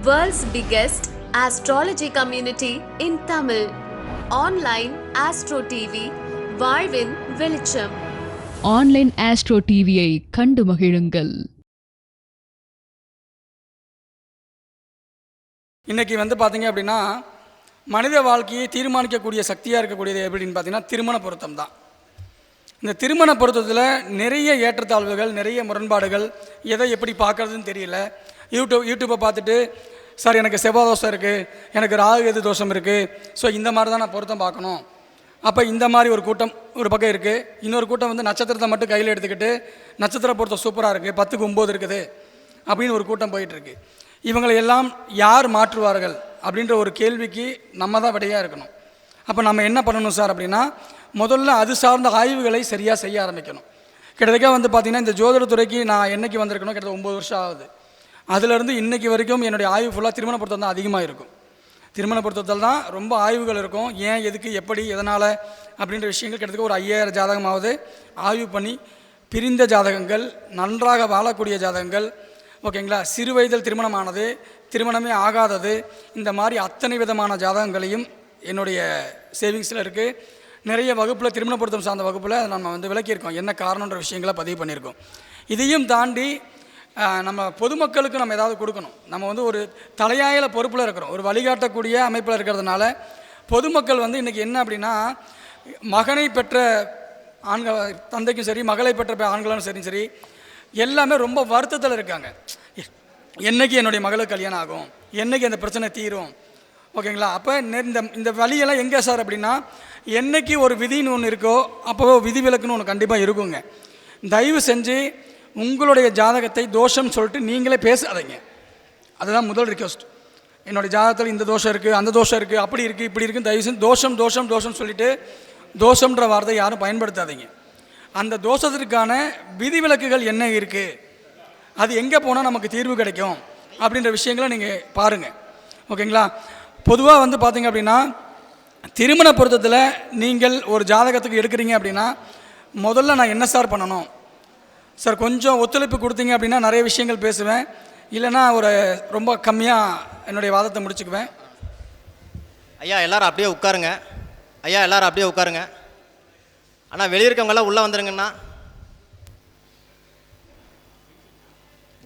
World's biggest astrology community in Tamil. Online Astro TV, வாழ்வின் வெளிச்சம் online astro டிவியை கண்டு மகிழுங்கள். இன்றைக்கி வந்து பார்த்தீங்க அப்படின்னா மனித வாழ்க்கையை தீர்மானிக்கக்கூடிய சக்தியாக இருக்கக்கூடியது எப்படின்னு பார்த்தீங்கன்னா திருமண பொருத்தம் தான். இந்த திருமண பொருத்தத்தில் நிறைய ஏற்றத்தாழ்வுகள் நிறைய முரண்பாடுகள் எதை எப்படி பார்க்கறதுன்னு தெரியல. யூடியூப் யூடியூப்பை பார்த்துட்டு சார் எனக்கு செவ்வாய் தோஷம் இருக்குது எனக்கு ராகு எது தோஷம் இருக்குது ஸோ இந்த மாதிரி தான் நான் பொருத்தம் பார்க்கணும். அப்போ இந்த மாதிரி ஒரு கூட்டம் ஒரு பக்கம் இருக்குது இன்னொரு கூட்டம் வந்து நட்சத்திரத்தை மட்டும் கையில் எடுத்துக்கிட்டு நட்சத்திர பொருத்தம் சூப்பராக இருக்குது பத்துக்கு ஒம்பது இருக்குது அப்படின்னு ஒரு கூட்டம் போயிட்டுருக்கு இவங்களை எல்லாம் யார் மாற்றுவார்கள் அப்படின்ற ஒரு கேள்விக்கு நம்ம தான் விடையாக இருக்கணும். அப்போ நம்ம என்ன பண்ணணும் சார் அப்படின்னா முதல்ல அது சார்ந்த ஆய்வுகளை சரியாக செய்ய ஆரம்பிக்கணும். கிட்டத்தட்ட வந்து பார்த்திங்கன்னா இந்த ஜோதிடத்துறைக்கு நான் என்னைக்கு வந்திருக்கணும் கிட்டத்தட்ட ஒம்பது வருஷம் ஆகுது. அதுலேருந்து இன்னைக்கு வரைக்கும் என்னுடைய ஆய்வு ஃபுல்லாக திருமண பொருத்தம் தான் அதிகமாக இருக்கும் திருமண பொருத்தத்தில் தான் ரொம்ப ஆய்வுகள் இருக்கும். ஏன் எதுக்கு எப்படி எதனால் அப்படின்ற விஷயங்கள் கிட்டத்தட்ட ஒரு ஐயாயிரம் ஜாதகமாவது ஆய்வு பண்ணி பிரிந்த ஜாதகங்கள் நன்றாக வாழக்கூடிய ஜாதகங்கள் ஓகேங்களா? சிறு வயதில் திருமணமானது திருமணமே ஆகாதது இந்த மாதிரி அத்தனை விதமான ஜாதகங்களையும் என்னுடைய சேவிங்ஸில் இருக்குது நிறைய வகுப்பில் திருமண பொருத்தம் சார்ந்த வகுப்பில் நம்ம வந்து விளக்கியிருக்கோம். என்ன காரணன்ற விஷயங்களை பதிவு பண்ணியிருக்கோம். இதையும் தாண்டி நம்ம பொதுமக்களுக்கு நம்ம ஏதாவது கொடுக்கணும். நம்ம வந்து ஒரு தலையாயில பொறுப்பில் இருக்கிறோம். ஒரு வழிகாட்டக்கூடிய அமைப்பில் இருக்கிறதுனால பொதுமக்கள் வந்து இன்றைக்கி என்ன அப்படின்னா மகனை பெற்ற ஆண்கள் தந்தைக்கும் சரி மகளை பெற்ற ஆண்களும் சரி சரி எல்லாமே ரொம்ப வருத்தத்தில் இருக்காங்க. என்னைக்கு என்னுடைய மகளுக்கு கல்யாணம் ஆகும்? என்றைக்கு அந்த பிரச்சனை தீரும்? ஓகேங்களா? அப்போ இந்த இந்த வழியெல்லாம் எங்கே சார் அப்படின்னா என்னைக்கு ஒரு விதின்னு ஒன்று இருக்கோ அப்போ விதி விலக்குன்னு ஒன்று கண்டிப்பாக இருக்குங்க. தயவு செஞ்சு உங்களுடைய ஜாதகத்தை தோஷம் சொல்லிட்டு நீங்களே பேசாதீங்க. அதுதான் முதல் ரிக்வஸ்ட் என்னுடைய ஜாதகத்தில் இந்த தோஷம் இருக்குது அந்த தோஷம் இருக்குது அப்படி இருக்குது இப்படி இருக்குது தயவு செஞ்சு தோஷம் தோஷம் தோஷம் சொல்லிட்டு தோஷம்ன்ற வார்த்தை யாரும் பயன்படுத்தாதீங்க. அந்த தோஷத்திற்கான விதிவிலக்குகள் என்ன இருக்குது அது எங்கே போனால் நமக்கு தீர்வு கிடைக்கும்? அப்படின்ற விஷயங்களை நீங்கள் பாருங்கள் ஓகேங்களா? பொதுவாக வந்து பார்த்தீங்க அப்படின்னா திருமண பொருத்தத்தில் நீங்கள் ஒரு ஜாதகத்துக்கு எடுக்கிறீங்க அப்படின்னா முதல்ல நான் என்ன சார் பண்ணணும்? சார் கொஞ்சம் ஒத்துழைப்பு கொடுத்தீங்க அப்படின்னா நிறைய விஷயங்கள் பேசுவேன். இல்லைன்னா ஒரு ரொம்ப கம்மியாக என்னுடைய வாதத்தை முடிச்சுக்குவேன். ஐயா எல்லாரும் அப்படியே உட்காருங்க. ஐயா எல்லாரும் அப்படியே உட்காருங்க. அண்ணா வெளியே இருக்கவங்கெல்லாம் உள்ளே வந்துருங்கண்ணா.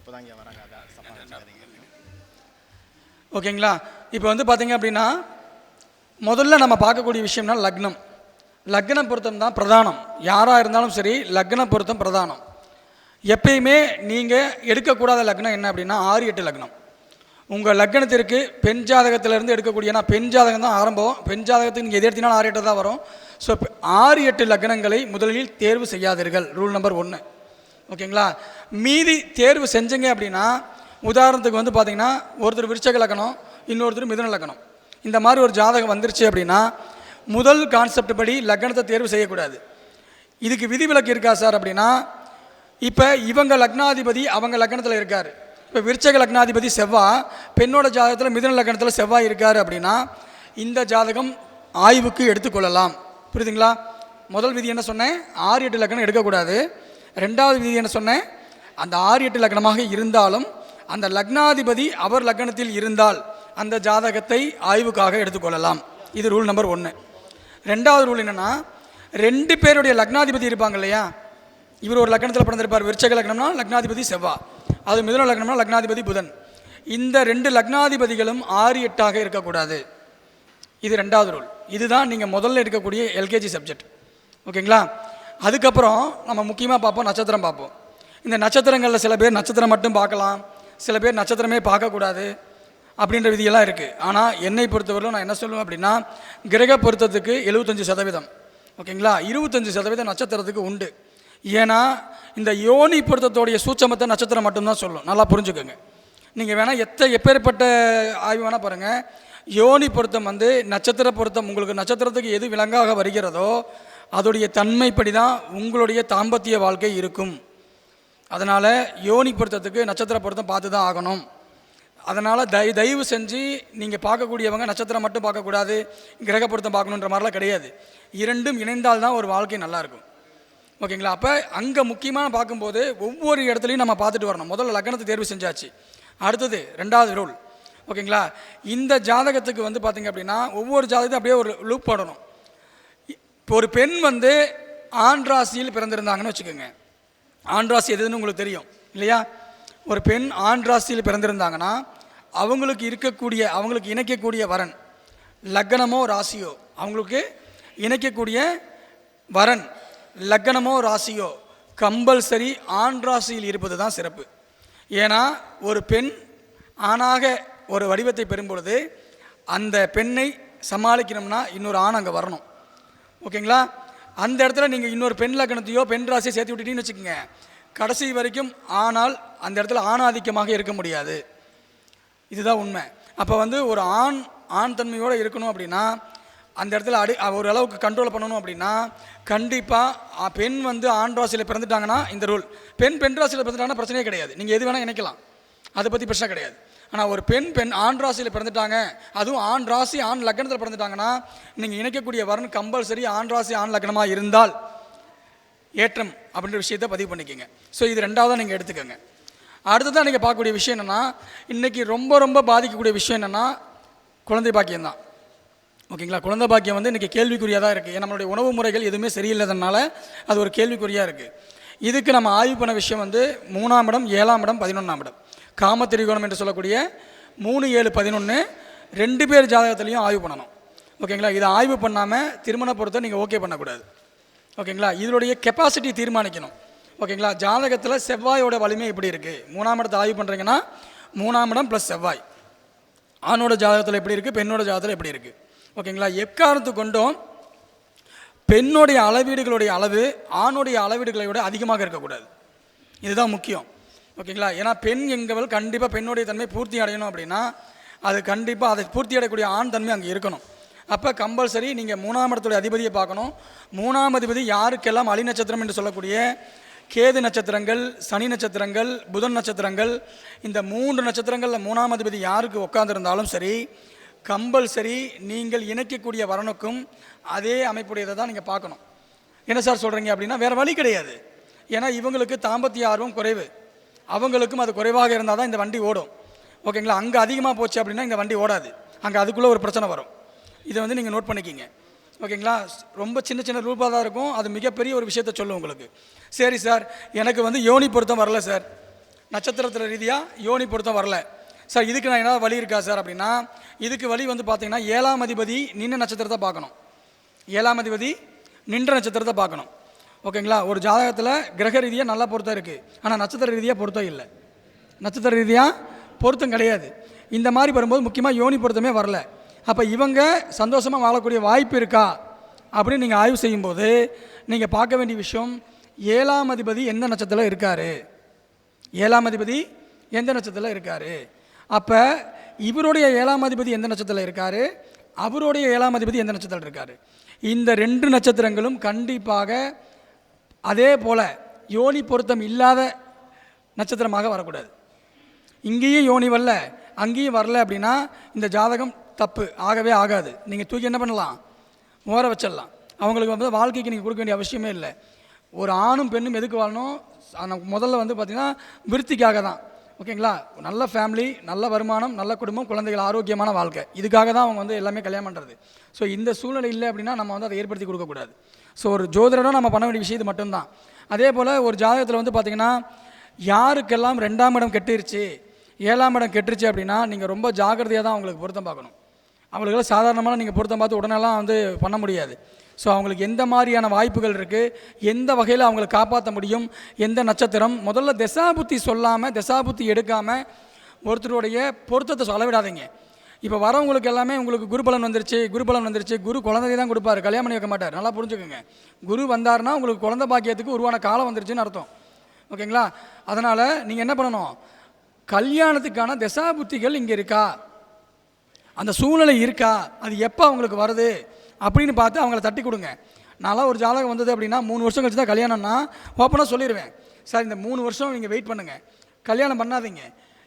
வராங்க. நினைச்சுக்காதீங்க. ஓகேங்களா? இப்போ வந்து பார்த்தீங்க அப்படின்னா முதல்ல நம்ம பார்க்கக்கூடிய விஷயம்னா லக்னம். லக்ன பொருத்தம் தான் பிரதானம். யாராக இருந்தாலும் சரி லக்ன பொருத்தம் பிரதானம். எப்பயுமே நீங்கள் எடுக்கக்கூடாத லக்னம் என்ன அப்படின்னா ஆறு எட்டு லக்னம். உங்கள் லக்னத்திற்கு பெண் ஜாதகத்திலேருந்து எடுக்கக்கூடிய ஏன்னா பெண் ஜாதகம் தான் ஆரம்பம். பெண் ஜாதகத்துக்கு நீங்கள் எது ஆறு எட்டு தான் வரும். ஸோ ஆறு எட்டு லக்னங்களை முதலில் தேர்வு செய்யாதீர்கள். ரூல் நம்பர் ஒன்று ஓகேங்களா? மீதி தேர்வு செஞ்சீங்க அப்படின்னா உதாரணத்துக்கு வந்து பார்த்திங்கன்னா ஒருத்தர் விருச்சக லக்கணம் இன்னொருத்தர் மிதுன லக்கணம் இந்த மாதிரி ஒரு ஜாதகம் வந்துருச்சு அப்படின்னா முதல் கான்செப்ட் படி லக்னத்தை தேர்வு செய்யக்கூடாது. இதுக்கு விதிவிலக்கு இருக்கா சார் அப்படின்னா இப்போ இவங்க லக்னாதிபதி அவங்க லக்னத்தில் இருக்கார். இப்போ விருச்சக லக்னாதிபதி செவ்வாய் பெண்ணோட ஜாதகத்தில் மிதன லக்னத்தில் செவ்வாய் இருக்கார் அப்படின்னா இந்த ஜாதகம் ஆய்வுக்கு எடுத்துக்கொள்ளலாம். புரியுதுங்களா? முதல் விதி என்ன சொன்னேன்? ஆறு எட்டு லக்னம் எடுக்கக்கூடாது. ரெண்டாவது விதி என்ன சொன்னேன்? அந்த ஆறு எட்டு லக்னமாக இருந்தாலும் அந்த லக்னாதிபதி அவர் லக்னத்தில் இருந்தால் அந்த ஜாதகத்தை ஆய்வுக்காக எடுத்துக்கொள்ளலாம். இது ரூல் நம்பர் ஒன்று ரெண்டாவது ரூல் என்னென்னா ரெண்டு பேருடைய லக்னாதிபதி இருப்பாங்க இல்லையா? இவர் ஒரு லக்னத்தில் பிறந்திருப்பார். விருச்சக லக்னம்னா லக்னாதிபதி செவ்வா. அது மிதுன லக்னம்னா லக்னாதிபதி புதன். இந்த ரெண்டு லக்னாதிபதிகளும் ஆறு எட்டாக இருக்கக்கூடாது. இது ரெண்டாவது ரூல் இதுதான் நீங்கள் முதல்ல எடுக்கக்கூடிய எல்கேஜி சப்ஜெக்ட் ஓகேங்களா? அதுக்கப்புறம் நம்ம முக்கியமாக பார்ப்போம் நட்சத்திரம் பார்ப்போம். இந்த நட்சத்திரங்களில் சில பேர் நட்சத்திரம் மட்டும் பார்க்கலாம். சில பேர் நட்சத்திரமே பார்க்கக்கூடாது அப்படின்ற விதியெல்லாம் இருக்குது ஆனால் என்னை பொறுத்தவரையிலும் நான் என்ன சொல்லுவேன் அப்படின்னா கிரக பொருத்தத்துக்கு எழுபத்தஞ்சு சதவீதம். ஓகேங்களா? இருபத்தஞ்சு சதவீதம் நட்சத்திரத்துக்கு உண்டு. ஏன்னா இந்த யோனி பொருத்தத்தோடைய சூட்சமத்தை நட்சத்திரம் மட்டும்தான் சொல்லும். நல்லா புரிஞ்சுக்கோங்க. நீங்கள் வேணால் எத்த எப்பேற்பட்ட ஆய்வு வேணால் பாருங்கள் யோனி பொருத்தம் வந்து நட்சத்திர பொருத்தம் உங்களுக்கு நட்சத்திரத்துக்கு எது விலங்காக வருகிறதோ அதோடைய தன்மைப்படி தான் உங்களுடைய தாம்பத்திய வாழ்க்கை இருக்கும். அதனால் யோனி பொருத்தத்துக்கு நட்சத்திர பொருத்தம் பார்த்து தான் ஆகணும். அதனால் தய தயவு செஞ்சு நீங்கள் பார்க்கக்கூடியவங்க நட்சத்திரம் மட்டும் பார்க்கக்கூடாது கிரக பொருத்தம் பார்க்கணுன்ற மாதிரிலாம் கிடையாது. இரண்டும் இணைந்தால் தான் ஒரு வாழ்க்கை நல்லாயிருக்கும் ஓகேங்களா? அப்போ அங்கே முக்கியமாக பார்க்கும்போது ஒவ்வொரு இடத்துலையும் நம்ம பார்த்துட்டு வரணும். முதல்ல லக்னத்தை தேர்வு செஞ்சாச்சு. அடுத்தது ரெண்டாவது ரூல் ஓகேங்களா? இந்த ஜாதகத்துக்கு வந்து பார்த்தீங்க அப்படின்னா ஒவ்வொரு ஜாதகத்தையும் அப்படியே ஒரு லூப் போடணும். இப்போ ஒரு பெண் வந்து ஆண் ராசியில் பிறந்திருந்தாங்கன்னு வச்சுக்கோங்க. ஆண் ராசி எதுன்னு உங்களுக்கு தெரியும் இல்லையா? ஒரு பெண் ஆண் ராசியில் பிறந்திருந்தாங்கன்னா அவங்களுக்கு இருக்கக்கூடிய அவங்களுக்கு இணைக்கக்கூடிய வரன் லக்னமோ ராசியோ அவங்களுக்கு இணைக்கக்கூடிய வரன் லக்னமோ ராசியோ கம்பல்சரி ஆண் ராசியில் இருப்பது தான் சிறப்பு. ஏன்னா ஒரு பெண் ஆணாக ஒரு வடிவத்தை பெறும் பொழுது அந்த பெண்ணை சமாளிக்கணும்னா இன்னொரு ஆண் அங்கே வரணும். ஓகேங்களா? அந்த இடத்துல நீங்கள் இன்னொரு பெண் லக்கணத்தையோ பெண் ராசியை சேர்த்து விட்டுட்டீங்கன்னு வச்சுக்கோங்க. கடைசி வரைக்கும் ஆனால் அந்த இடத்துல ஆணாதிக்கமாக இருக்க முடியாது. இதுதான் உண்மை. அப்போ வந்து ஒரு ஆண் ஆண் தன்மையோடு இருக்கணும் அப்படின்னா அந்த இடத்துல அடி ஒரு அளவுக்கு கண்ட்ரோல் பண்ணணும் அப்படின்னா கண்டிப்பாக பெண் வந்து ஆண் ராசியில் பிறந்துட்டாங்கன்னா இந்த ரூல் பெண் பெண் ராசியில் பிறந்துட்டாங்கன்னா பிரச்சனையே கிடையாது. நீங்கள் எது வேணால் இணைக்கலாம். அதை பற்றி பிரச்சனை கிடையாது. ஆனால் ஒரு பெண் பெண் ஆண் ராசியில் பிறந்துட்டாங்க அதுவும் ஆண் ராசி ஆண் லக்னத்தில் பிறந்துட்டாங்கன்னா நீங்கள் இணைக்கக்கூடிய வரன் கம்பல்சரி ஆண் ராசி ஆண் லக்னமாக இருந்தால் ஏற்றம் அப்படின்ற விஷயத்தை பதிவு பண்ணிக்கோங்க. ஸோ இது ரெண்டாவதாக நீங்கள் எடுத்துக்கோங்க. அடுத்ததான் நீங்கள் பார்க்கக்கூடிய விஷயம் என்னென்னா இன்றைக்கி ரொம்ப ரொம்ப பாதிக்கக்கூடிய விஷயம் என்னென்னா குழந்தை பாக்கியம் தான் ஓகேங்களா? குழந்தை பாக்கியம் வந்து இன்றைக்கி கேள்விக்குறியாக தான் இருக்குது நம்மளுடைய உணவு முறைகள் எதுவுமே சரியில்லாதனால அது ஒரு கேள்விக்குறியாக இருக்குது இதுக்கு நம்ம ஆய்வு பண்ண விஷயம் வந்து மூணாம் இடம் ஏழாம் இடம் பதினொன்றாம் இடம். காம திரிகோணம் என்று சொல்லக்கூடிய மூணு ஏழு பதினொன்று ரெண்டு பேர் ஜாதகத்துலேயும் ஆய்வு பண்ணணும். ஓகேங்களா? இதை ஆய்வு பண்ணாமல் திருமண பொறுத்த நீங்கள் ஓகே பண்ணக்கூடாது. ஓகேங்களா? இதனுடைய கெப்பாசிட்டி தீர்மானிக்கணும். ஓகேங்களா? ஜாதகத்தில் செவ்வாயோட வலிமை எப்படி இருக்குது மூணாம் இடத்தை ஆய்வு பண்ணுறீங்கன்னா மூணாம் இடம் ப்ளஸ் செவ்வாய். ஆணோட ஜாதகத்தில் எப்படி இருக்குது பெண்ணோட ஜாதகத்தில் எப்படி இருக்குது ஓகேங்களா? எக்காரணத்து கொண்டும் பெண்ணுடைய அளவீடுகளுடைய அளவு ஆணுடைய அளவீடுகளை விட அதிகமாக இருக்கக்கூடாது. இதுதான் முக்கியம். ஓகேங்களா? ஏன்னா பெண் எங்கவள் கண்டிப்பாக பெண்ணுடைய தன்மை பூர்த்தி அடையணும் அப்படின்னா அது கண்டிப்பாக அதை பூர்த்தி அடையக்கூடிய ஆண் தன்மை அங்கே இருக்கணும். அப்போ கம்பல்சரி நீங்கள் மூணாம் இடத்துடைய அதிபதியை பார்க்கணும். மூணாம் அதிபதி யாருக்கெல்லாம் அலி நட்சத்திரம் என்று சொல்லக்கூடிய கேது நட்சத்திரங்கள் சனி நட்சத்திரங்கள் புதன் நட்சத்திரங்கள் இந்த மூன்று நட்சத்திரங்களில் மூணாம் அதிபதி யாருக்கு உட்காந்துருந்தாலும் சரி கம்பல்சரி நீங்கள் இணைக்கக்கூடிய வரனுக்கும் அதே அமைப்புடையதை தான் நீங்கள் பார்க்கணும். என்ன சார் சொல்கிறீங்க அப்படின்னா வேறு வழி கிடையாது. ஏன்னா இவங்களுக்கு தாம்பத்திய ஆர்வம் குறைவு. அவங்களுக்கும் அது குறைவாக இருந்தால் தான் இந்த வண்டி ஓடும். ஓகேங்களா? அங்கே அதிகமாக போச்சு அப்படின்னா இந்த வண்டி ஓடாது. அங்கே அதுக்குள்ளே ஒரு பிரச்சனை வரும். இதை வந்து நீங்கள் நோட் பண்ணிக்கிங்க. ஓகேங்களா? ரொம்ப சின்ன சின்ன ரூபாக தான் இருக்கும். அது மிகப்பெரிய ஒரு விஷயத்த சொல்லும் உங்களுக்கு. சரி சார் எனக்கு வந்து யோனி பொருத்தம் வரல சார். நட்சத்திரத்தில் ரீதியாக யோனி பொருத்தம் வரல. சார் இதுக்கு நான் ஏதாவது வழி இருக்கா சார் அப்படின்னா இதுக்கு வழி வந்து பார்த்தீங்கன்னா ஏழாம் அதிபதி நின்ற நட்சத்திரத்தை பார்க்கணும். ஏழாம் அதிபதி நின்ற நட்சத்திரத்தை பார்க்கணும். ஓகேங்களா? ஒரு ஜாதகத்தில் கிரக ரீதியாக நல்லா பொருத்தம் இருக்குது ஆனால் நட்சத்திர ரீதியாக பொருத்தம் இல்லை. நட்சத்திர ரீதியாக பொருத்தம் கிடையாது. இந்த மாதிரி வரும்போது முக்கியமாக யோனி பொருத்தமே வரல. அப்போ இவங்க சந்தோஷமாக வாழக்கூடிய வாய்ப்பு இருக்கா? அப்படின்னு நீங்கள் ஆய்வு செய்யும்போது நீங்கள் பார்க்க வேண்டிய விஷயம் ஏழாம் அதிபதி எந்த நட்சத்திரத்தில் இருக்கார்? ஏழாம் அதிபதி எந்த நட்சத்திரத்தில் இருக்கார்? அப்போ இவருடைய ஏழாம் அதிபதி எந்த நட்சத்திரத்தில் இருக்கார்? அவருடைய ஏழாம் அதிபதி எந்த நட்சத்திரத்தில் இருக்கார்? இந்த ரெண்டு நட்சத்திரங்களும் கண்டிப்பாக அதே போல் யோனி பொருத்தம் இல்லாத நட்சத்திரமாக வரக்கூடாது. இங்கேயும் யோனி வரல அங்கேயும் வரல அப்படின்னா இந்த ஜாதகம் தப்பு ஆகவே ஆகாது. நீங்கள் தூக்கி என்ன பண்ணலாம்? ஓர வச்சிடலாம். அவங்களுக்கு வந்து வாழ்க்கைக்கு நீங்கள் கொடுக்க வேண்டிய அவசியமே இல்லை. ஒரு ஆணும் பெண்ணும் எதுக்கு வாழணும்? முதல்ல வந்து பார்த்திங்கன்னா விருத்திக்காக தான் ஓகேங்களா? நல்ல ஃபேமிலி நல்ல வருமானம் நல்ல குடும்பம் குழந்தைகள் ஆரோக்கியமான வாழ்க்கை. இதுக்காக தான் அவங்க வந்து எல்லாமே கல்யாணம் பண்ணுறது ஸோ இந்த சூழ்நிலை இல்லை அப்படின்னா நம்ம வந்து அதை ஏற்படுத்தி கொடுக்கக்கூடாது ஸோ ஒரு ஜோதிடம் நம்ம பண்ண வேண்டிய விஷயம் இது மட்டும்தான். அதே போல் ஒரு ஜாதகத்தில் வந்து பார்த்திங்கன்னா யாருக்கெல்லாம் ரெண்டாம் இடம் கெட்டுருச்சு ஏழாம் இடம் கெட்டுருச்சு அப்படின்னா நீங்கள் ரொம்ப ஜாக்கிரதையாக தான் அவங்களுக்கு பொருத்தம் பார்க்கணும். அவங்களுக்கெல்லாம் சாதாரணமாக நீங்கள் பொருத்தம் பார்த்து உடனேலாம் வந்து பண்ண முடியாது. ஸோ அவங்களுக்கு எந்த மாதிரியான வாய்ப்புகள் இருக்குது எந்த வகையில் அவங்களை காப்பாற்ற முடியும்? எந்த நட்சத்திரம்? முதல்ல தசாபுத்தி சொல்லாமல் தசாபுத்தி எடுக்காமல் ஒருத்தருடைய பொருத்தத்தை அளவிடாதீங்க. இப்போ வரவங்களுக்கு எல்லாமே உங்களுக்கு குருபலன் வந்துருச்சு குருபலன் வந்துருச்சு. குரு குழந்தைய தான் கொடுப்பாரு. கல்யாணம் பண்ணி வைக்க மாட்டார். நல்லா புரிஞ்சுக்கோங்க. குரு வந்தாருன்னா உங்களுக்கு குழந்தை பாக்கியத்துக்கு உருவான காலம் வந்துருச்சுன்னு அர்த்தம். ஓகேங்களா? அதனால் நீங்கள் என்ன பண்ணணும்? கல்யாணத்துக்கான தசாபுத்திகள் இங்கே இருக்கா? அந்த சூழ்நிலை இருக்கா? அது எப்போ அவங்களுக்கு வருது? அப்படின்னு பார்த்து அவங்கள தட்டி கொடுங்க. நான்லாம் ஒரு ஜாதகம் வந்தது அப்படின்னா மூணு வருஷம் கழிச்சு தான் கல்யாணம்னா ஓப்பனாக சொல்லிடுவேன் சார் இந்த மூணு வருஷம் நீங்கள் வெயிட் பண்ணுங்கள் கல்யாணம் பண்ணாதீங்க.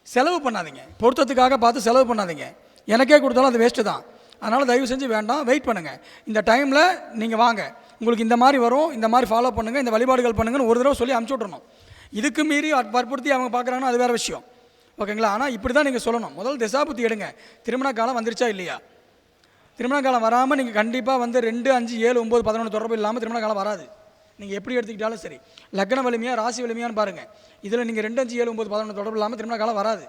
செலவு பண்ணாதீங்க. பொருத்தத்துக்காக பார்த்து செலவு பண்ணாதீங்க. எனக்கே கொடுத்தாலும் அது வேஸ்ட்டு தான். அதனால் தயவு செஞ்சு வேண்டாம். வெயிட் பண்ணுங்கள் இந்த டைமில் நீங்கள் வாங்க. உங்களுக்கு இந்த மாதிரி வரும். இந்த மாதிரி ஃபாலோ பண்ணுங்கள் இந்த வழிபாடுகள் பண்ணுங்கன்னு ஒரு தடவை சொல்லி அமுச்சு விட்றணும் இதுக்கு மீறி வற்புறுத்தி அவங்க பார்க்குறாங்கன்னா அது வேறு விஷயம். ஓகேங்களா? ஆனால் இப்படி தான் நீங்கள் சொல்லணும். முதல் திசாபுத்தி எடுங்க. திருமண காலம் வந்துருச்சா இல்லையா? திருமண காலம் வராமல் நீங்கள் கண்டிப்பாக வந்து ரெண்டு அஞ்சு ஏழு ஒம்பது பதினொன்று தொடர்பு இல்லாமல் திருமண காலம் வராது. நீங்கள் எப்படி எடுத்துக்கிட்டாலும் சரி. லக்ன வலிமையாக ராசி வலிமையான்னு பாருங்கள் இதில் நீங்கள் ரெண்டு அஞ்சு ஏழு ஒம்பது பதினொன்று தொடர்பு இல்லாமல் திருமண காலம் வராது.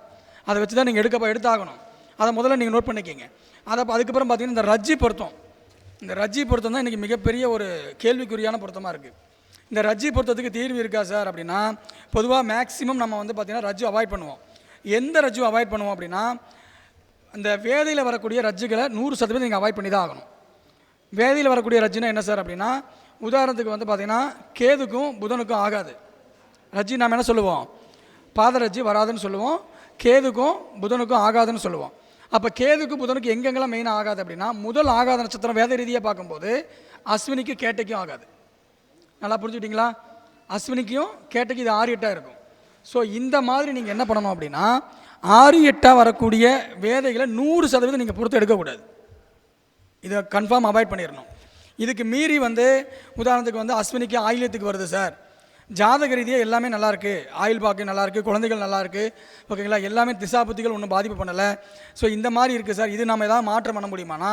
அதை வச்சு தான் நீங்கள் எடுக்க எடுத்தாகணும். அதை முதல்ல நீங்கள் நோட் பண்ணிக்கிங்க. அதை அதுக்கப்புறம் பார்த்தீங்கன்னா இந்த ரஜ்ஜி பொருத்தம். இந்த ரஜ்ஜி பொருத்தம் தான் இன்றைக்கி மிகப்பெரிய ஒரு கேள்விக்குறியான பொருத்தமாக இருக்குது இந்த ரஜ்ஜி பொருத்தத்துக்கு தீர்வு இருக்கா சார்? அப்படின்னா பொதுவாக மேக்ஸிமம் நம்ம வந்து பார்த்திங்கன்னா ரஜ்ஜு அவாய்ட் பண்ணுவோம். எந்த ரஜ்ஜு அவாய்ட் பண்ணுவோம் அப்படின்னா அந்த வேதையில் வரக்கூடிய ரஜ்ஜுகளை நூறு சதவீதம் நீங்கள் அவாய்ட் பண்ணி தான் ஆகணும். வேதியில் வரக்கூடிய ரஜ்ஜுனா என்ன சார் அப்படின்னா உதாரணத்துக்கு வந்து பார்த்திங்கன்னா கேதுக்கும் புதனுக்கும் ஆகாது. ரஜ்ஜி நாம் என்ன சொல்லுவோம்? பாதரஜ்ஜி வராதுன்னு சொல்லுவோம். கேதுக்கும் புதனுக்கும் ஆகாதுன்னு சொல்லுவோம். அப்போ கேதுக்கு புதனுக்கு எங்கெங்கெல்லாம் மெயினாக ஆகாது அப்படின்னா முதல் ஆகாத நட்சத்திரம் வேத ரீதியாக பார்க்கும்போது அஸ்வினிக்கு கேட்டைக்கும் ஆகாது. நல்லா புரிஞ்சுக்கிட்டீங்களா? அஸ்வினிக்கும் கேட்டைக்கு இது ஆறு எட்டாக இருக்கும். ஸோ இந்த மாதிரி நீங்கள் என்ன பண்ணணும் அப்படின்னா ஆறு எட்டாக வரக்கூடிய வேதைகளை நூறு சதவீதம் நீங்கள் பொறுத்து எடுக்கக்கூடாது. இதை கன்ஃபார்ம் அவாய்ட் பண்ணிடணும் இதுக்கு மீறி வந்து உதாரணத்துக்கு வந்து அஸ்வினிக்கு ஆயில்யத்துக்கு வருது சார். ஜாதக ரீதியாக எல்லாமே நல்லாயிருக்கு ஆயில் பாக்கு நல்லாயிருக்கு குழந்தைகள் நல்லாயிருக்கு ஓகேங்களா? எல்லாமே திசாபுத்திகள் ஒன்றும் பாதிப்பு பண்ணலை. ஸோ இந்த மாதிரி இருக்குது சார். இது நம்ம ஏதாவது மாற்றம் பண்ண முடியுமானா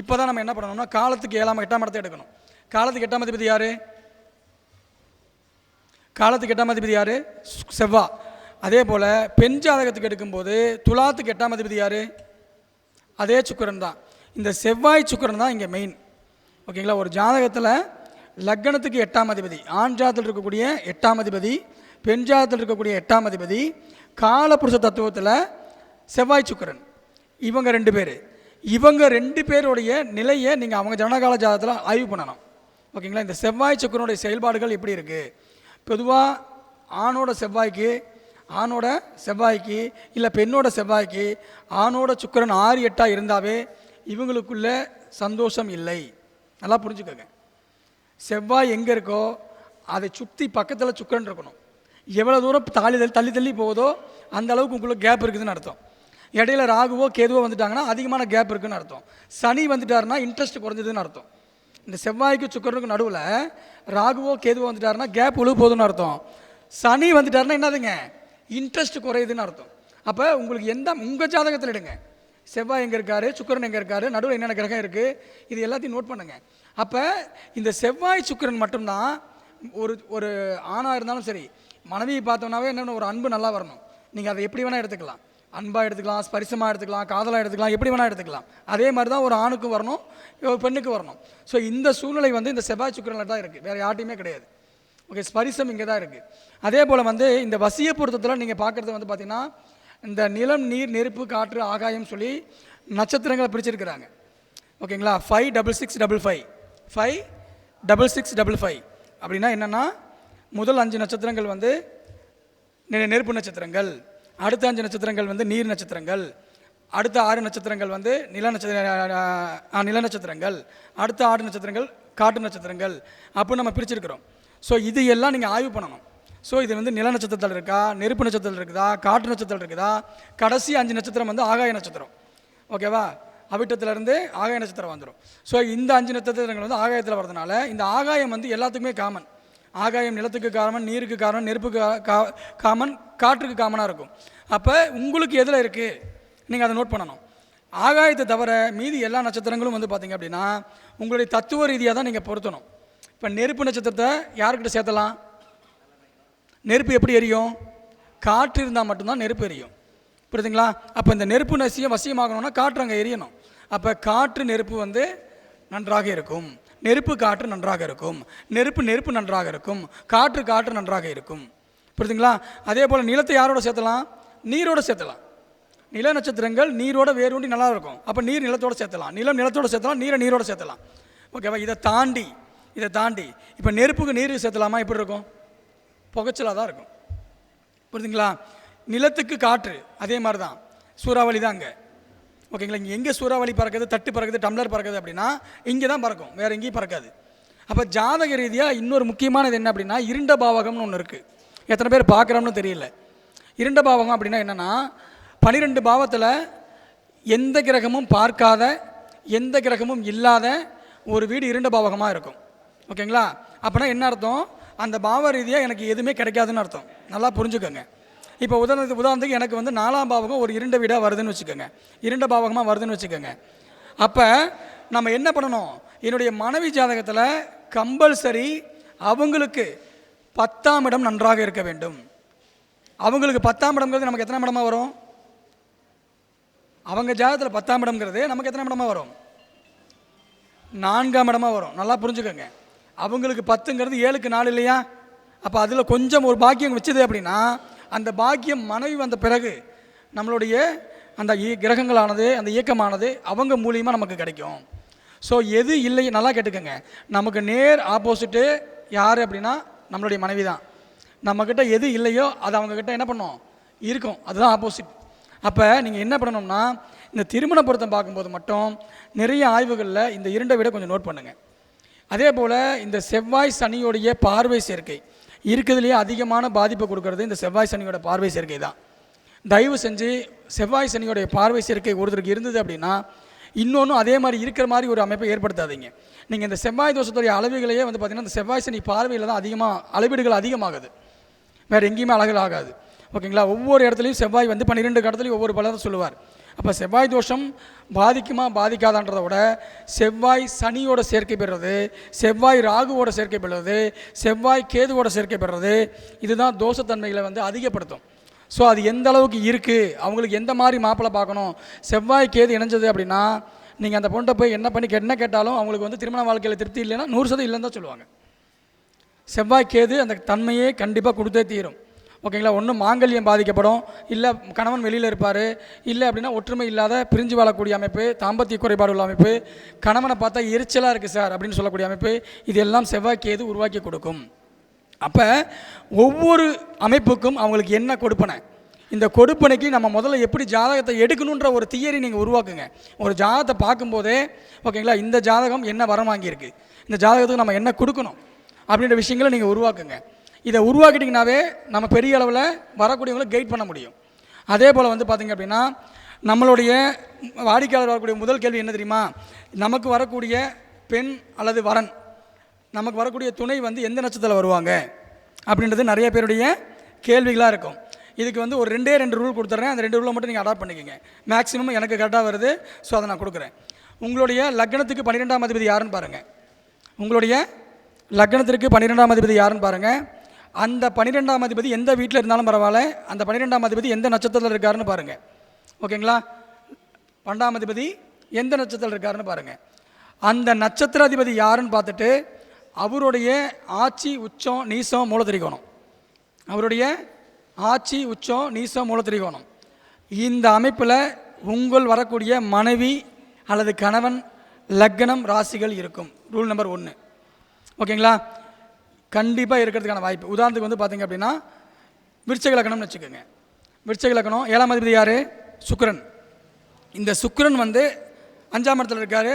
இப்போ தான் நம்ம என்ன பண்ணணும்னா காலத்துக்கு ஏழாம் எட்டாம் இடத்தை எடுக்கணும். காலத்துக்கு எட்டாம் அதிபதி யார்? காலத்துக்கு எட்டாம் அதிபதி யார்? செவ்வா. அதே போல் பெண் ஜாதகத்துக்கு எடுக்கும்போது துலாத்துக்கு எட்டாம் அதிபதி யார்? அதே சுக்கிரன் தான். இந்த செவ்வாய் சுக்கிரன் தான் இங்கே மெயின் ஓகேங்களா ஒரு ஜாதகத்தில் லக்னத்துக்கு எட்டாம் அதிபதி ஆண் ஜாதத்தில் இருக்கக்கூடிய எட்டாம் அதிபதி பெண் ஜாதத்தில் இருக்கக்கூடிய எட்டாம் அதிபதி காலபுருஷ தத்துவத்தில் செவ்வாய் சுக்கிரன். இவங்க ரெண்டு பேர். இவங்க ரெண்டு பேருடைய நிலையை நீங்கள் அவங்க ஜனகால ஜாதகத்தில் ஆய்வு பண்ணணும். ஓகேங்களா இந்த செவ்வாய் சுக்கரனுடைய செயல்பாடுகள் எப்படி இருக்குது பொதுவாக ஆணோட செவ்வாய்க்கு ஆணோட செவ்வாய்க்கு இல்லை பெண்ணோட செவ்வாய்க்கு ஆணோட சுக்கிரன் ஆறு எட்டாக இருந்தாவே இவங்களுக்குள்ள சந்தோஷம் இல்லை. நல்லா புரிஞ்சுக்கோங்க. செவ்வாய் எங்கே இருக்கோ அதை சுற்றி பக்கத்தில் சுக்கரன் இருக்கணும். எவ்வளோ தூரம் தாலி தள்ளி தள்ளி தள்ளி போகுதோ அந்த அளவுக்கு உங்களுக்கு கேப் இருக்குதுன்னு அர்த்தம். இடையில ராகுவோ கேதுவோ வந்துட்டாங்கன்னா அதிகமான கேப் இருக்குதுன்னு அர்த்தம். சனி வந்துட்டாருன்னா இன்ட்ரெஸ்ட் குறைஞ்சதுன்னு அர்த்தம். இந்த செவ்வாய்க்கு சுக்கரனுக்கு நடுவில் ராகுவோ கேதுவோ வந்துட்டாருன்னா கேப் உழுவு போதுன்னு அர்த்தம். சனி வந்துட்டாருன்னா என்னதுங்க? இன்ட்ரெஸ்ட் குறையுதுன்னு அர்த்தம். அப்போ உங்களுக்கு எந்த உங்கள் ஜாதகத்தில் எடுங்க. செவ்வாய் எங்கே இருக்காரு சுக்கிரன் எங்கே இருக்காரு நடுவில் என்னென்ன கிரகம் இருக்குது இது எல்லாத்தையும் நோட் பண்ணுங்கள் அப்போ இந்த செவ்வாய் சுக்கிரன் மட்டும்தான் ஒரு ஒரு ஆணாக இருந்தாலும் சரி மனைவியை பார்த்தோம்னாவே என்னென்ன ஒரு அன்பு நல்லா வரணும். நீங்கள் அதை எப்படி வேணால் எடுத்துக்கலாம். அன்பாக எடுத்துக்கலாம் ஸ்பரிசமாக எடுத்துக்கலாம் காதலாக எடுத்துக்கலாம் எப்படி வேணால் எடுத்துக்கலாம். அதே மாதிரி தான் ஒரு ஆணுக்கும் வரணும் ஒரு பெண்ணுக்கு வரணும். ஸோ இந்த சூழ்நிலை வந்து இந்த செவ்வாய் சுக்கிரனில் தான் இருக்குது வேறு யார்ட்டையுமே கிடையாது. ஓகே ஸ்பரிசம் இங்கே தான் இருக்குது அதே போல் வந்து இந்த வசிய பொருத்தத்தில் நீங்கள் பார்க்குறது வந்து பார்த்திங்கன்னா இந்த நிலம் நீர் நெருப்பு காற்று ஆகாயம் சொல்லி நட்சத்திரங்களை பிரிச்சிருக்கிறாங்க. ஓகேங்களா five double six double five five double six double five அப்படின்னா என்னென்னா முதல் அஞ்சு நட்சத்திரங்கள் வந்து நெ- நெருப்பு நட்சத்திரங்கள். அடுத்த அஞ்சு நட்சத்திரங்கள் வந்து நீர் நட்சத்திரங்கள். அடுத்த ஆறு நட்சத்திரங்கள் வந்து நில நட்சத்திர நில நட்சத்திரங்கள். அடுத்த ஆறு நட்சத்திரங்கள் காட்டு நட்சத்திரங்கள். அப்படின்னு நம்ம பிரிச்சிருக்கிறோம். ஸோ இது எல்லாம் நீங்கள் ஆய்வு பண்ணணும். ஸோ இது வந்து நில நட்சத்திரத்தில் இருக்கா? நெருப்பு நட்சத்திரத்தில் இருக்குதா? காற்று நட்சத்திரம் இருக்குதா? கடைசி அஞ்சு நட்சத்திரம் வந்து ஆகாய நட்சத்திரம். ஓகேவா அவிட்டத்திலேருந்து ஆகாய நட்சத்திரம் வந்துடும் ஸோ இந்த அஞ்சு நட்சத்திரங்கள் வந்து ஆகாயத்தில் வரதுனால இந்த ஆகாயம் வந்து எல்லாத்துக்குமே காமன் ஆகாயம் நிலத்துக்கு காமன் நீருக்கு காரணம் நெருப்புக்கு கா- கா- காமன் காற்றுக்கு காமனாக இருக்கும். அப்போ உங்களுக்கு எதில் இருக்குது நீங்கள் அதை நோட் பண்ணணும். ஆகாயத்தை தவிர மீதி எல்லா நட்சத்திரங்களும் வந்து பார்த்தீங்க அப்படின்னா உங்களுடைய தத்துவ ரீதியாக தான் நீங்கள் பொருத்தணும். இப்போ நெருப்பு நட்சத்திரத்தை யாருக்கிட்ட சேர்த்தலாம்? நெருப்பு எப்படி எரியும்? காற்று இருந்தால் மட்டும்தான் நெருப்பு எரியும். புரியுதுங்களா? அப்போ இந்த நெருப்பு நசியம் வசியமாகணும்னா காற்று அங்கே எரியணும். அப்போ காற்று நெருப்பு வந்து நன்றாக இருக்கும். நெருப்பு காற்று நன்றாக இருக்கும். நெருப்பு நெருப்பு நன்றாக இருக்கும். காற்று காற்று நன்றாக இருக்கும். புரியுதுங்களா? அதே போல் நிலத்தை யாரோட சேர்த்தலாம்? நீரோடு சேர்த்தலாம். நில நட்சத்திரங்கள் நீரோட வேரூண்டி நல்லா இருக்கும். அப்போ நீர் நிலத்தோட சேர்த்தலாம். நிலம் நிலத்தோட சேர்த்தலாம். நீரை நீரோட சேர்த்தலாம். ஓகேவா? இதை தாண்டி இதை தாண்டி இப்போ நெருப்புக்கு நீர் சேர்த்தலாமா? எப்படி இருக்கும்? புகைச்சலாக தான் இருக்கும். புரியுதுங்களா நிலத்துக்கு காற்று அதே மாதிரி தான் சூறாவளி தான் அங்கே ஓகேங்களா? இங்கே எங்கே சூறாவளி பறக்குது? தட்டு பறக்குது? டம்ளர் பறக்குது அப்படின்னா இங்கே தான் பறக்கும். வேறு எங்கேயும் பறக்காது. அப்போ ஜாதக ரீதியாக இன்னொரு முக்கியமானது என்ன அப்படின்னா இருண்ட பாவகம்னு ஒன்று இருக்குது எத்தனை பேர் பார்க்குறோம்னு தெரியல. இருண்ட பாவகம் அப்படின்னா என்னென்னா பனிரெண்டு பாவத்தில் எந்த கிரகமும் பார்க்காத எந்த கிரகமும் இல்லாத ஒரு வீடு இருண்ட பாவகமாக இருக்கும். ஓகேங்களா? அப்போனா என்ன அர்த்தம்? அந்த பாவ ரீதியாக எனக்கு எதுவுமே கிடைக்காதுன்னு அர்த்தம். நல்லா புரிஞ்சுக்கோங்க. இப்போ உதாரணத்துக்கு உதாரணத்துக்கு எனக்கு வந்து நாலாம் பாவகம் ஒரு இருண்ட வீடாக வருதுன்னு வச்சுக்கோங்க. இருண்ட பாவகமாக வருதுன்னு வச்சுக்கோங்க. அப்போ நம்ம என்ன பண்ணணும்? என்னுடைய மனைவி ஜாதகத்தில் கம்பல்சரி அவங்களுக்கு பத்தாம் இடம் நன்றாக இருக்க வேண்டும். அவங்களுக்கு பத்தாம் இடம்ங்கிறது நமக்கு எத்தனை இடமா வரும்? அவங்க ஜாதகத்தில் பத்தாம் இடம்ங்கிறது நமக்கு எத்தனை இடமா வரும்? நான்காம் இடமா வரும். நல்லா புரிஞ்சுக்கோங்க. அவங்களுக்கு பத்துங்கிறது ஏழுக்கு நாலு இல்லையா? அப்போ அதில் கொஞ்சம் ஒரு பாக்கியம் வச்சது அப்படின்னா அந்த பாக்கியம் மனைவி வந்த பிறகு நம்மளுடைய அந்த இ- கிரகங்களானது அந்த இயக்கமானது அவங்க மூலியமாக நமக்கு கிடைக்கும். ஸோ எது இல்லை நல்லா கேட்டுக்கோங்க. நமக்கு நேர் ஆப்போசிட்டு யார் அப்படின்னா நம்மளுடைய மனைவி தான். நம்மக்கிட்ட எது இல்லையோ அது அவங்கக்கிட்ட என்ன பண்ணும்? இருக்கும். அதுதான் ஆப்போசிட் அப்போ நீங்கள் என்ன பண்ணணும்னா இந்த திருமண பொருத்தம் பார்க்கும்போது மட்டும் நிறைய ஆய்வுகளில் இந்த இரண்டை விட கொஞ்சம் நோட் பண்ணுங்கள் அதே போல் இந்த செவ்வாய் சனியோடைய பார்வை சேர்க்கை. இருக்கிறதுலேயே அதிகமான பாதிப்பை கொடுக்கறது இந்த செவ்வாய் சனியோட பார்வை சேர்க்கை தான். தயவு செஞ்சு செவ்வாய் சனியோடைய பார்வை சேர்க்கை ஒருத்தருக்கு இருந்தது அப்படின்னா இன்னொன்றும் அதே மாதிரி இருக்கிற மாதிரி ஒரு அமைப்பை ஏற்படுத்தாதீங்க. நீங்கள் இந்த செவ்வாய் தோஷத்துடைய அளவுகளையே வந்து பார்த்தீங்கன்னா இந்த செவ்வாய் சனி பார்வையில் தான் அதிகமாக அளவீடுகள் அதிகமாகுது. வேறு எங்கேயுமே அழகு ஆகாது. ஓகேங்களா? ஒவ்வொரு இடத்துலையும் செவ்வாய் வந்து பன்னிரெண்டு இடத்துலையும் ஒவ்வொரு பலரும் சொல்லுவார். அப்போ செவ்வாய் தோஷம் பாதிக்குமா? பாதிக்காதான்றதை விட செவ்வாய் சனியோட சேர்க்கை பெறுறது செவ்வாய் ராகுவோட சேர்க்கை பெறுறது செவ்வாய் கேதுவோட சேர்க்கை பெறுறது இதுதான் தோஷத்தன்மைகளை வந்து அதிகப்படுத்தும். ஸோ அது எந்த அளவுக்கு இருக்குது அவங்களுக்கு எந்த மாதிரி மாப்பிள்ளை பார்க்கணும்? செவ்வாய் கேது இணைஞ்சது அப்படின்னா நீங்கள் அந்த பொண்ணை போய் என்ன பண்ணி என்ன கேட்டாலும் அவங்களுக்கு வந்து திருமண வாழ்க்கையில் திருப்தி இல்லைன்னா நூறு சதவீதம் இல்லைன்னு தான் சொல்லுவாங்க. செவ்வாய் கேது அந்த தன்மையே கண்டிப்பாக கொடுத்தே தீரும். ஓகேங்களா? ஒன்று மாங்கல்யம் பாதிக்கப்படும். இல்லை கணவன் வெளியில் இருப்பார். இல்லை அப்படின்னா ஒற்றுமை இல்லாத பிரிஞ்சு வாழக்கூடிய அமைப்பு தாம்பத்திய குறைபாடு உள்ள அமைப்பு கணவனை பார்த்தா எரிச்சலாக இருக்குது சார் அப்படின்னு சொல்லக்கூடிய அமைப்பு இதெல்லாம் செவ்வாய் கேது உருவாக்கி கொடுக்கும். அப்போ ஒவ்வொரு அமைப்புக்கும் அவங்களுக்கு என்ன கொடுப்பனை? இந்த கொடுப்பனைக்கு நம்ம முதல்ல எப்படி ஜாதகத்தை எடுக்கணுன்ற ஒரு தியரி நீங்கள் உருவாக்குங்க. ஒரு ஜாதகத்தை பார்க்கும்போதே ஓகேங்களா இந்த ஜாதகம் என்ன வரம் வாங்கியிருக்கு? இந்த ஜாதகத்துக்கு நம்ம என்ன கொடுக்கணும்? அப்படின்ற விஷயங்களை நீங்கள் உருவாக்குங்க. இதை உருவாக்கிட்டிங்கனாவே நம்ம பெரிய அளவில் வரக்கூடியவங்களை கைட் பண்ண முடியும். அதே போல் வந்து பார்த்திங்க அப்படின்னா நம்மளுடைய வாடிக்கையாளர் வரக்கூடிய முதல் கேள்வி என்ன தெரியுமா? நமக்கு வரக்கூடிய பெண் அல்லது வரன் நமக்கு வரக்கூடிய துணை வந்து எந்த நட்சத்திரத்தில் வருவாங்க? அப்படின்றது நிறைய பேருடைய கேள்விகளாக இருக்கும். இதுக்கு வந்து ஒரு ரெண்டே ரெண்டு ரூல் கொடுத்துட்றேன் அந்த ரெண்டு ரூலை மட்டும் நீங்கள் அடாப்ட் பண்ணிக்கோங்க. மேக்ஸிமம் எனக்கு கரெக்டாக வருது ஸோ அதை நான் கொடுக்குறேன். உங்களுடைய லக்னத்துக்கு பன்னிரெண்டாம் அதிபதி யாருன்னு பாருங்கள் உங்களுடைய லக்னத்திற்கு பன்னிரெண்டாம் அதிபதி யாருன்னு பாருங்கள் அந்த பன்னிரெண்டாம் அதிபதி எந்த வீட்டில் இருந்தாலும் பரவாயில்ல. அந்த பன்னிரெண்டாம் அதிபதி எந்த நட்சத்திரத்தில் இருக்காருன்னு பாருங்கள் ஓகேங்களா? பன்னெண்டாம் அதிபதி எந்த நட்சத்திரத்தில் இருக்காருன்னு பாருங்கள் அந்த நட்சத்திர அதிபதி யாருன்னு பார்த்துட்டு அவருடைய ஆட்சி உச்சம் நீசம் மூலத்திரிகோணம் அவருடைய ஆட்சி உச்சம் நீசம் மூலத்திரிகோணம் இந்த அமைப்பில் உங்கள் வரக்கூடிய மனைவி அல்லது கணவன் லக்னம் ராசிகள் இருக்கும். ரூல் நம்பர் ஒன்று ஓகேங்களா? கண்டிப்பாக இருக்கிறதுக்கான வாய்ப்பு. உதாரணத்துக்கு வந்து பார்த்தீங்க அப்படின்னா விருச்சக லக்கணம்னு வச்சுக்கோங்க. விருச்சக லக்கணம் ஏழாம் அதிபதி யார்? சுக்கரன். இந்த சுக்கரன் வந்து அஞ்சாம் இடத்துல இருக்கார்.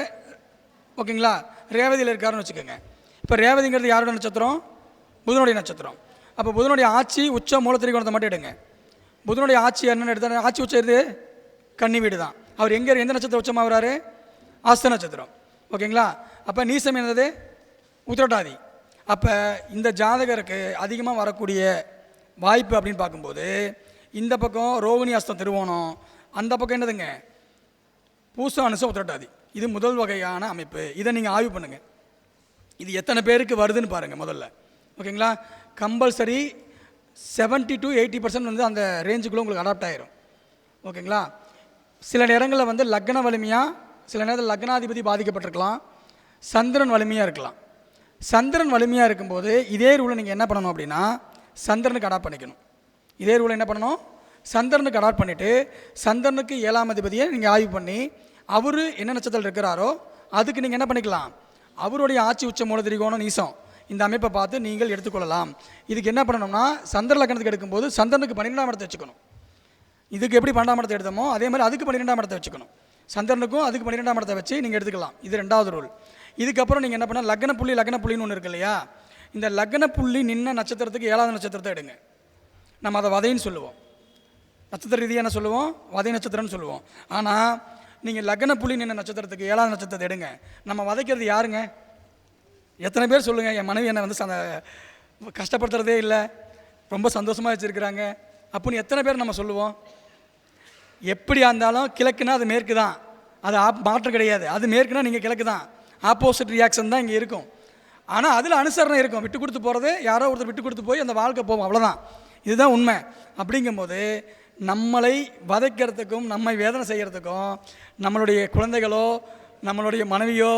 ஓகேங்களா? ரேவதியில் இருக்காருன்னு வச்சுக்கோங்க. இப்போ ரேவதிங்கிறது யாரோட நட்சத்திரம்? புதனுடைய நட்சத்திரம். அப்போ புதனுடைய ஆட்சி உச்ச மூலத்திரிகோணத்தை மட்டும் எடுங்க. புதனுடைய ஆட்சி என்னென்னு எடுத்தா ஆட்சி உச்சம் எது? கன்னி வீடு தான். அவர் எங்கே எந்த நட்சத்திரம் உச்சமாக வராரு ஆஸ்த நட்சத்திரம். ஓகேங்களா? அப்போ நீசம் என்னது? உத்திரட்டாதி. அப்போ இந்த ஜாதகருக்கு அதிகமாக வரக்கூடிய வாய்ப்பு அப்படின்னு பார்க்கும்போது இந்த பக்கம் ரோகிணி அஸ்தம் திருவோணம் அந்த பக்கம் என்னதுங்க? பூசம் அனுசம் உத்திரட்டாதி. இது முதல் வகையான அமைப்பு. இதை நீங்கள் ஆய்வு பண்ணுங்கள் இது எத்தனை பேருக்கு வருதுன்னு பாருங்கள் முதல்ல. ஓகேங்களா? கம்பல்சரி 70 டு எயிட்டி பர்சன்ட் வந்து அந்த ரேஞ்சுக்குள்ளே உங்களுக்கு அடாப்ட் ஆகிரும் ஓகேங்களா? சில நேரங்களில் வந்து லக்ன வலிமையாக சில நேரத்தில் லக்னாதிபதி பாதிக்கப்பட்டிருக்கலாம். சந்திரன் வலிமையாக இருக்கலாம். சந்திரன் வலிமையாக இருக்கும்போது இதே ரூலை நீங்கள் என்ன பண்ணணும் அப்படின்னா சந்திரனுக்கு அடாப்ட் பண்ணிக்கணும். இதே ரூலை என்ன பண்ணணும்? சந்திரனுக்கு அடாப்ட் பண்ணிவிட்டு சந்திரனுக்கு ஏழாம் அதிபதியை நீங்கள் ஆய்வு பண்ணி அவர் என்ன நட்சத்திரத்தில் இருக்கிறாரோ அதுக்கு நீங்கள் என்ன பண்ணிக்கலாம்? அவருடைய ஆட்சி உச்ச மூல திரிகோணம் நீசம். இந்த அமைப்பை பார்த்து நீங்கள் எடுத்துக்கொள்ளலாம். இதுக்கு என்ன பண்ணணும்னா சந்திர லக்னத்துக்கு எடுக்கும்போது சந்திரனுக்கு பன்னிரெண்டாம் இடத்தை வச்சுக்கணும். இதுக்கு எப்படி பன்னெண்டாம் இடத்தை எடுத்தோமோ அதே மாதிரி அதுக்கு பன்னிரெண்டாம் இடத்தை வச்சுக்கணும். சந்திரனுக்கும் அதுக்கு பன்னிரெண்டாம் இடத்தை வச்சு நீங்கள் எடுத்துக்கலாம். இது ரெண்டாவது ரூல் இதுக்கப்புறம் நீங்கள் என்ன பண்ணால் லக்ன புள்ளி லக்ன புள்ளின்னு ஒன்று இருக்கு இல்லையா? இந்த லக்ன புள்ளி நின்ன நட்சத்திரத்துக்கு ஏழாவது நட்சத்திரத்தை எடுங்க. நம்ம அதை வதைன்னு சொல்லுவோம். நட்சத்திர ரீதியாக என்ன சொல்லுவோம்? வதை நட்சத்திரம்னு சொல்லுவோம். ஆனால் நீங்கள் லக்ன புள்ளி நின்ன நட்சத்திரத்துக்கு ஏழாவது நட்சத்திரத்தை எடுங்க. நம்ம வதைக்கிறது யாருங்க? எத்தனை பேர் சொல்லுங்கள் என் மனைவி என்னை வந்து சந்த கஷ்டப்படுத்துறதே இல்லை. ரொம்ப சந்தோஷமாக வச்சுருக்கிறாங்க. அப்படின்னு எத்தனை பேர் நம்ம சொல்லுவோம்? எப்படியா இருந்தாலும் கிழக்குன்னா அது மேற்கு தான் அது ஆப் மாற்றம் கிடையாது. அது மேற்குனா நீங்கள் கிழக்கு தான் ஆப்போசிட் ரியாக்ஷன் தான் இங்கே இருக்கும். ஆனால் அதில் அனுசரணை இருக்கும். விட்டு கொடுத்து போகிறது யாரோ ஒருத்தர் விட்டு கொடுத்து போய் அந்த வாழ்க்கை போகும். அவ்வளோதான் இதுதான் உண்மை. அப்படிங்கும்போது நம்மளை வதைக்கிறதுக்கும் நம்மை வேதனை செய்கிறதுக்கும் நம்மளுடைய குழந்தைகளோ நம்மளுடைய மனைவியோ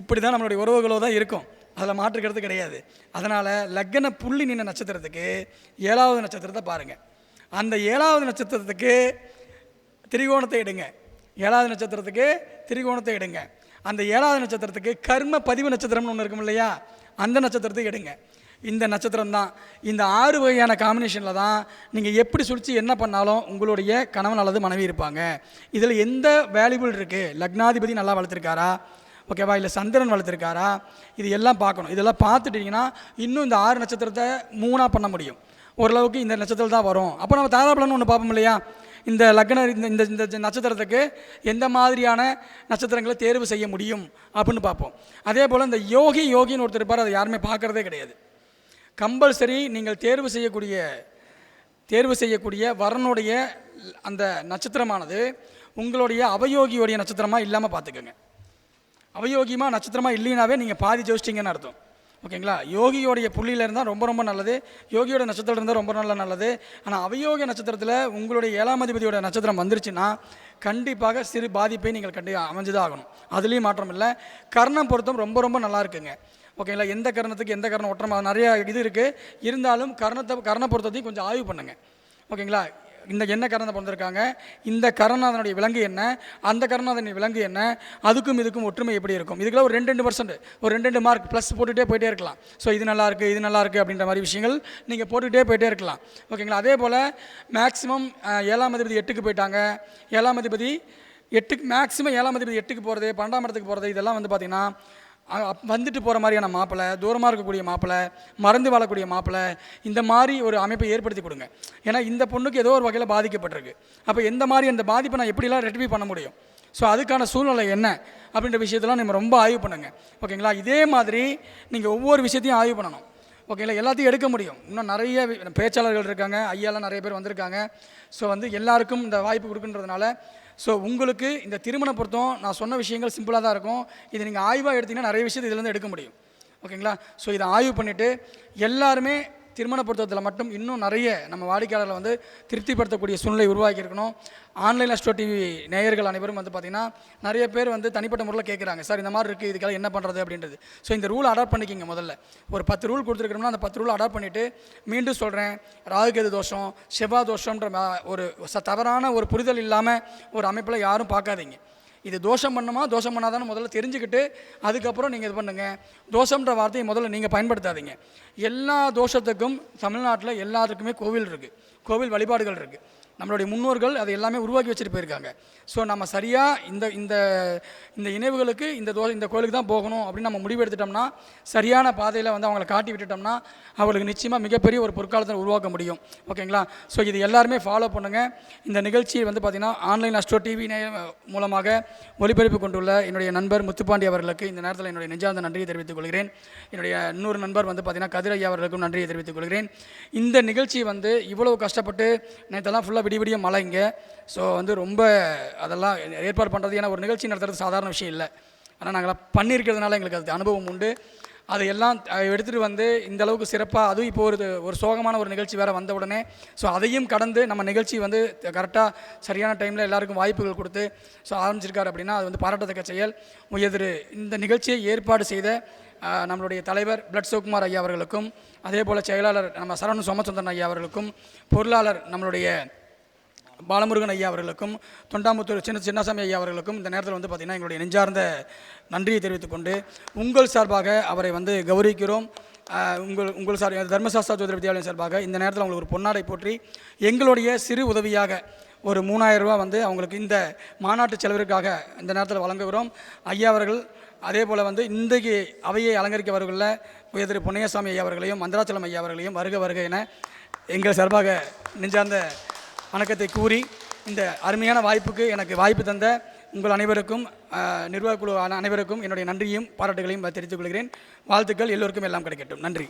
இப்படி தான் நம்மளுடைய உறவுகளோ தான் இருக்கும். அதில் மாற்றுக்கிறது கிடையாது. அதனால் லக்கண புள்ளி நின்ற நட்சத்திரத்துக்கு ஏழாவது நட்சத்திரத்தை பாருங்கள் அந்த ஏழாவது நட்சத்திரத்துக்கு திரிகோணத்தை எடுங்க. ஏழாவது நட்சத்திரத்துக்கு திரிகோணத்தை எடுங்க. அந்த ஏழாவது நட்சத்திரத்துக்கு கர்ம பதிவு நட்சத்திரம்னு ஒன்று இருக்கும் இல்லையா? அந்த நட்சத்திரத்தை எடுங்க. இந்த நட்சத்திரம் தான் இந்த ஆறு வகையான காம்பினேஷனில் தான் நீங்கள் எப்படி சுழித்து என்ன பண்ணாலும் உங்களுடைய கணவன் அல்லது மனைவி இருப்பாங்க. இதில் எந்த வேல்யூபிள் இருக்குது லக்னாதிபதி நல்லா வளர்த்துருக்காரா? ஓகேவா? இல்லை சந்திரன் வளர்த்துருக்காரா? இது எல்லாம் பார்க்கணும். இதெல்லாம் பார்த்துட்டிங்கன்னா இன்னும் இந்த ஆறு நட்சத்திரத்தை மூணாக பண்ண முடியும். ஓரளவுக்கு இந்த நட்சத்திரம் தான் வரும். அப்போ நம்ம தாராபலன்னு ஒன்று பார்ப்போம் இல்லையா? இந்த லக்ன இந்த இந்த இந்த நட்சத்திரத்துக்கு எந்த மாதிரியான நட்சத்திரங்களை தேர்வு செய்ய முடியும் அப்படின்னு பார்ப்போம். அதே போல் இந்த யோகி யோகின்னு ஒருத்தர் இருப்பார் அதை யாருமே பார்க்குறதே கிடையாது. கம்பல்சரி நீங்கள் தேர்வு செய்யக்கூடிய தேர்வு செய்யக்கூடிய வரனுடைய அந்த நட்சத்திரமானது உங்களுடைய அவயோகியோடைய நட்சத்திரமாக இல்லாமல் பார்த்துக்கோங்க. அவயோகியமாக நட்சத்திரமாக இல்லைனாவே நீங்கள் பாதி ஜோசிச்சிங்கன்னு அர்த்தம். ஓகேங்களா? யோகியோடைய புள்ளியில் இருந்தால் ரொம்ப ரொம்ப நல்லது. யோகியோட நட்சத்திரம் இருந்தால் ரொம்ப நல்ல நல்லது. ஆனால் அவயோக நட்சத்திரத்தில் உங்களுடைய ஏழாம் அதிபதியோட நட்சத்திரம் வந்துருச்சுன்னா கண்டிப்பாக சிறு பாதிப்பை நீங்கள் கண்டி அமைஞ்சுதான் ஆகணும் அதுலேயும் மாற்றம் இல்லை. கர்ணம் பொருத்தம் ரொம்ப ரொம்ப நல்லா இருக்குங்க. ஓகேங்களா? எந்த கர்ணத்துக்கு எந்த கர்ணம் ஒற்றமாக நிறைய இது இருக்குது இருந்தாலும் கர்ணத்தை கர்ண பொருத்தத்தையும் கொஞ்சம் ஆய்வு பண்ணுங்கள் ஓகேங்களா? இந்த என்ன கரணத்தை பிறந்திருக்காங்க? இந்த கரணாதனுடைய விலங்கு என்ன? அந்த கரணாதனுடைய விலங்கு என்ன? அதுக்கும் இதுக்கும் ஒற்றுமை எப்படி இருக்கும்? இதுக்கெல்லாம் ஒரு ரெண்டு ரெண்டு பர்சன்ட் ஒரு ரெண்டு ரெண்டு மார்க் ப்ளஸ் போட்டுகிட்டே போயிட்டே இருக்கலாம். ஸோ இது நல்லா இருக்குது இது நல்லா இருக்குது அப்படின்ற மாதிரி விஷயங்கள் நீங்கள் போட்டுகிட்டே போயிட்டே இருக்கலாம். ஓகேங்களா அதே போல் மேக்ஸிமம் ஏழாம் அதிபதி எட்டுக்கு போயிட்டாங்க. ஏழாம் அதிபதி எட்டுக்கு மேக்ஸிமம் ஏழாம் அதிபதி எட்டுக்கு போகிறது பன்னெண்டாம் இடத்துக்கு போகிறது இதெல்லாம் வந்து பார்த்திங்கன்னா வந்துட்டு போகிற மாதிரியான மாப்பிள்ளை தூரமாக இருக்கக்கூடிய மாப்பிள்ளை மறந்து வாழக்கூடிய மாப்பிள்ளை இந்த மாதிரி ஒரு அமைப்பை ஏற்படுத்தி கொடுங்க. ஏன்னா இந்த பொண்ணுக்கு ஏதோ ஒரு வகையில் பாதிக்கப்பட்டிருக்கு. அப்போ எந்த மாதிரி அந்த பாதிப்பை நான் எப்படிலாம் ரெட்டிஃபை பண்ண முடியும்? ஸோ அதுக்கான சூழ்நிலை என்ன? அப்படின்ற விஷயத்தெல்லாம் நம்ம ரொம்ப ஆய்வு பண்ணுங்க. ஓகேங்களா? இதே மாதிரி நீங்கள் ஒவ்வொரு விஷயத்தையும் ஆய்வு பண்ணணும். ஓகேங்களா? எல்லாத்தையும் எடுக்க முடியும். இன்னும் நிறைய பேச்சாளர்கள் இருக்காங்க ஐயாலாம் நிறைய பேர் வந்திருக்காங்க. ஸோ வந்து எல்லாருக்கும் இந்த வாய்ப்பு கொடுக்குன்றதுனால ஸோ உங்களுக்கு இந்த திருமண பொருத்தம் நான் சொன்ன விஷயங்கள் சிம்பிளாக தான் இருக்கும். இதை நீங்கள் ஆய்வாக எடுத்திங்கன்னா நிறைய விஷயத்தை இதுலேருந்து எடுக்க முடியும். ஓகேங்களா ஸோ இதை ஆய்வு பண்ணிவிட்டு எல்லாருமே திருமண பொருத்தத்தில் மட்டும் இன்னும் நிறைய நம்ம வாடிக்கையாளர்களை வந்து திருப்திப்படுத்தக்கூடிய சூழ்நிலை உருவாக்கியிருக்கணும். ஆன்லைன் அஸ்டோ டிவி நேயர்கள் அனைவரும் வந்து பார்த்திங்கன்னா நிறைய பேர் வந்து தனிப்பட்ட முறையில் கேட்குறாங்க சார் இந்த மாதிரி இருக்குது இதுக்கெல்லாம் என்ன பண்ணுறது அப்படின்றது. ஸோ இந்த ரூல் அடாப்ட் பண்ணிக்கிங்க முதல்ல. ஒரு பத்து ரூல் கொடுத்துருக்கோம்னா அந்த பத்து ரூல் அடாப்ட் பண்ணிவிட்டு மீண்டும் சொல்கிறேன் ராகுகேது தோஷம் செவ்வா தோஷம்ன்ற ஒரு தவறான ஒரு புரிதல் இல்லாமல் ஒரு அமைப்பில் யாரும் பார்க்காதீங்க. இது தோஷம் பண்ணுமா? தோஷம் பண்ணாதானு முதல்ல தெரிஞ்சுக்கிட்டு அதுக்கப்புறம் நீங்கள் இது பண்ணுங்கள் தோஷம்ன்ற வார்த்தையை முதல்ல நீங்கள் பயன்படுத்தாதீங்க. எல்லா தோஷத்துக்கும் தமிழ்நாட்டில் எல்லாத்துக்குமே கோவில் இருக்குது கோவில் வழிபாடுகள் இருக்குது நம்மளுடைய முன்னோர்கள் அதை எல்லாமே உருவாக்கி வச்சுட்டு போயிருக்காங்க. ஸோ நம்ம சரியாக இந்த இந்த இந்த இணைவுகளுக்கு இந்த தோ இந்த கோயிலுக்கு தான் போகணும் அப்படின்னு நம்ம முடிவு எடுத்துட்டோம்னா சரியான பாதையில் வந்து அவங்கள காட்டி விட்டுட்டோம்னா அவங்களுக்கு நிச்சயமாக மிகப்பெரிய ஒரு பொற்காலத்தை உருவாக்க முடியும். ஓகேங்களா ஸோ இது எல்லாருமே ஃபாலோ பண்ணுங்கள் இந்த நிகழ்ச்சியை வந்து பார்த்திங்கன்னா ஆன்லைன் அஸ்ட்ரோ டிவி மூலமாக ஒளிபரப்பு கொண்டுள்ள என்னுடைய நண்பர் முத்துப்பாண்டி அவர்களுக்கு இந்த நேரத்தில் என்னுடைய நெஞ்சார்ந்த நன்றியை தெரிவித்துக் கொள்கிறேன். என்னுடைய இன்னொரு நண்பர் வந்து பார்த்திங்கன்னா கதிர் ஐயா அவர்களுக்கும் நன்றியை தெரிவித்துக் கொள்கிறேன். இந்த நிகழ்ச்சி வந்து இவ்வளவு கஷ்டப்பட்டு நேற்றெல்லாம் ஃபுல்லாக விடிய விடிய மழை இங்கே. ஸோ வந்து ரொம்ப அதெல்லாம் ஏற்பாடு பண்ணுறது ஏன்னா ஒரு நிகழ்ச்சி நடத்துறது சாதாரண விஷயம் இல்லை. ஆனால் நாங்கள் பண்ணியிருக்கிறதுனால எங்களுக்கு அது அனுபவம் உண்டு. அதையெல்லாம் எடுத்துகிட்டு வந்து இந்த அளவுக்கு சிறப்பாக அதுவும் இப்போ ஒரு ஒரு சோகமான ஒரு நிகழ்ச்சி வேறு வந்த உடனே ஸோ அதையும் கடந்து நம்ம நிகழ்ச்சி வந்து கரெக்டாக சரியான டைமில் எல்லாருக்கும் வாய்ப்புகள் கொடுத்து ஸோ ஆரம்பிச்சிருக்காரு அப்படின்னா அது வந்து பாராட்டத்தக்க செயல். எதிர் இந்த நிகழ்ச்சியை ஏற்பாடு செய்த நம்மளுடைய தலைவர் பிளட் சிவகுமார் ஐயா அவர்களுக்கும் அதே போல் செயலாளர் நம்ம சரவண சோமச்சந்திரன் ஐயா அவர்களுக்கும் பொருளாளர் நம்மளுடைய பாலமுருகன் ஐயா அவர்களுக்கும் தொண்டாமுத்தூர் சின்ன சின்னசாமி ஐயா அவர்களுக்கும் இந்த நேரத்தில் வந்து பார்த்திங்கன்னா எங்களுடைய நெஞ்சார்ந்த நன்றியை தெரிவித்துக்கொண்டு உங்கள் சார்பாக அவரை வந்து கௌரவிக்கிறோம். உங்கள் உங்கள் சார் தர்மசாஸ்திரா ஜோதிட வித்யாலயம் சார்பாக இந்த நேரத்தில் அவங்களுக்கு ஒரு பொன்னாடை போற்றி எங்களுடைய சிறு உதவியாக ஒரு மூணாயிரம் ரூபா வந்து அவங்களுக்கு இந்த மாநாட்டு செலவிற்காக இந்த நேரத்தில் வழங்குகிறோம். ஐயா அவர்கள் அதே போல் வந்து இன்றைக்கு அவையை அலங்கரிக்க வருகிற உயர் திரு பொன்னையசாமி ஐயா அவர்களையும் மந்திராச்சலம் ஐயா அவர்களையும் வருக வருக என எங்கள் சார்பாக நெஞ்சார்ந்த வணக்கத்தை கூறி இந்த அருமையான வாய்ப்புக்கு எனக்கு வாய்ப்பு தந்த உங்கள் அனைவருக்கும் நிர்வாகக்குழு அனைவருக்கும் என்னுடைய நன்றியும் பாராட்டுகளையும் தெரிவித்துக் கொள்கிறேன். வாழ்த்துக்கள் எல்லோருக்கும் எல்லாம் கிடைக்கட்டும். நன்றி.